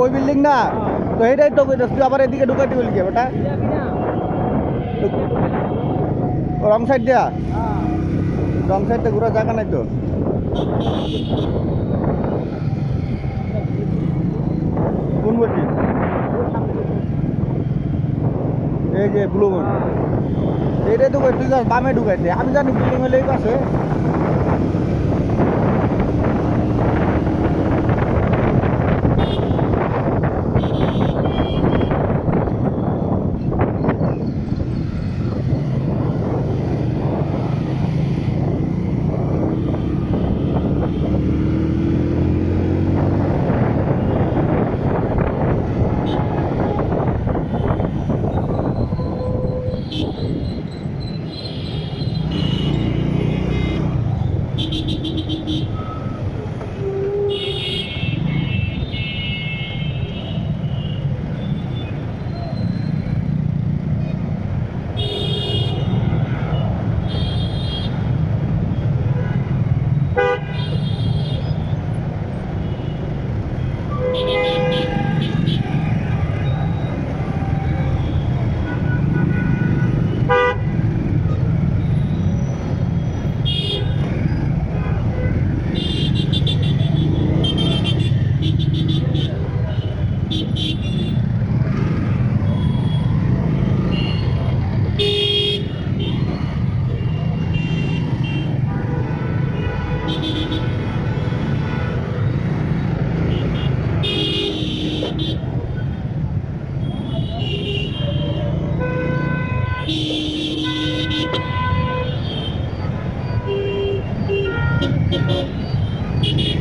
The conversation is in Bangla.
ওই বিল্ডিং না? তো এটাই তো কইতাছ, তুই আবার এদিকে ঢুকাইতে বলি কে বেটা? রং সাইড দিয়া? রং সাইডটা ঘুরা জায়গা নাই তো? এই যে ব্লু এইটাই তো তুই বামে ঢুকাইতে আমি জানি হলে এই পাশে Thank you.